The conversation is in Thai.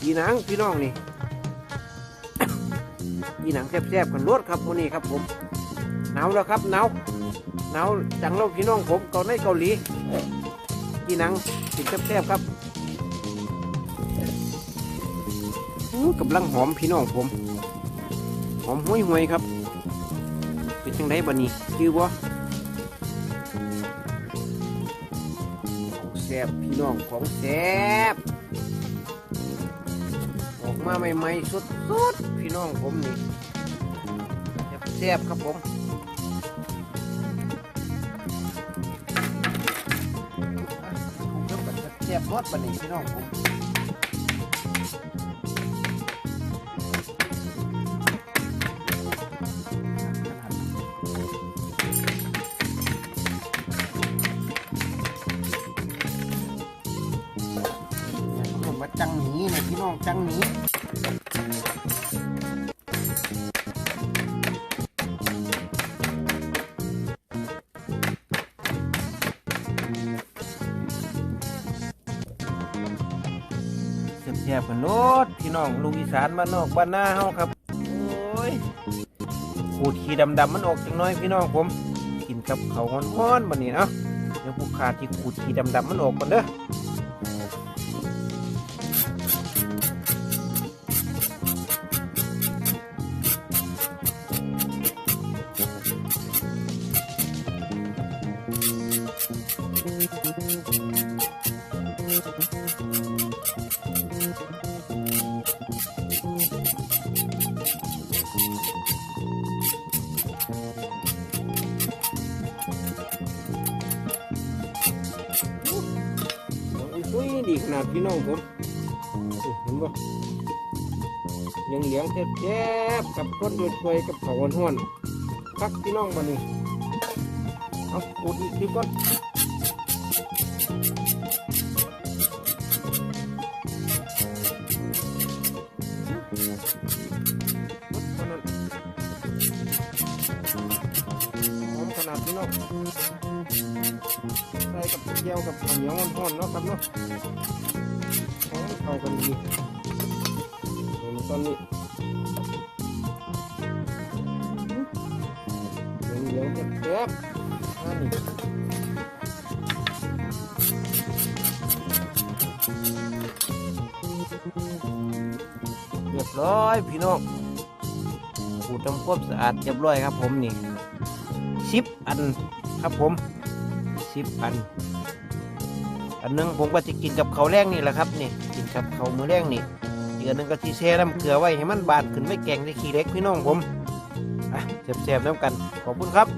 กีหนังพี่น้องนี่กีหนังแซ่บๆกันรวดครับมื้อนี้ครับผมหนาวแล้วครับหนาวหนาวจังแล้วพี่น้องผมเกาในเกาหลีกีหนังกินแซ่บๆครับอู้กำลังหอมพี่น้องผม หอมห้วยหวยๆครับ เป็นจังไดบัดนี้คือบ่ของแซ่บพี่น้องของแซ่บ มาใหม่ๆสุดๆพี่น้องผมนี่แซ่บครับผมเริ่มแบบแซ่บรสบันี้พี่น้องผมผมาจังหนีเนี่ยพี่น้องจังหนี เสียบกันโลดพี่น้องลูกอีสานบ้านนอกบ้านหน้าเฮาครับโอ้ยขูดขี้ดำๆมันออกจังน้อยพี่น้องผมกินกับเขาวฮ้อนๆบันนี้เนาะเดี๋ยวผู้ขาที่ขูดขี้ดำๆมันออกก่อนเด้อ อุ้ยดีขนาดพี่น้องผมเห็นบ่เหลียงเหลียงแซ่บๆกับคนด้วยถ้วยกับข้าห้อนๆคักพี่น้องมานี่เอาปูดอีกทีก่อน ใส่กับเจียวกับข้าวเหนียวมันห่อนๆเนาะครับเนาะหอมเข้ากันดีเดี๋ยวตอนนี้เหลืองเหลืองๆแซ่บๆอันนี้เรียบร้อยพี่น้องขูดทำความสะอาดเรียบร้อยครับผมนี่ สิบอันครับผมสิบอัน อันหนึงผมก็จะกินกับข้าวแรงนี่แหละครับนี่กินกับข้าวมือแรงนี่อีกอันหนึงก็ที่แช่น้ำเกลือไว้ให้มันบานขึ้นไม่แกงได้ขี้เล็กพี่น้องผมอะแซ่บๆน้ำกันขอบคุณครับ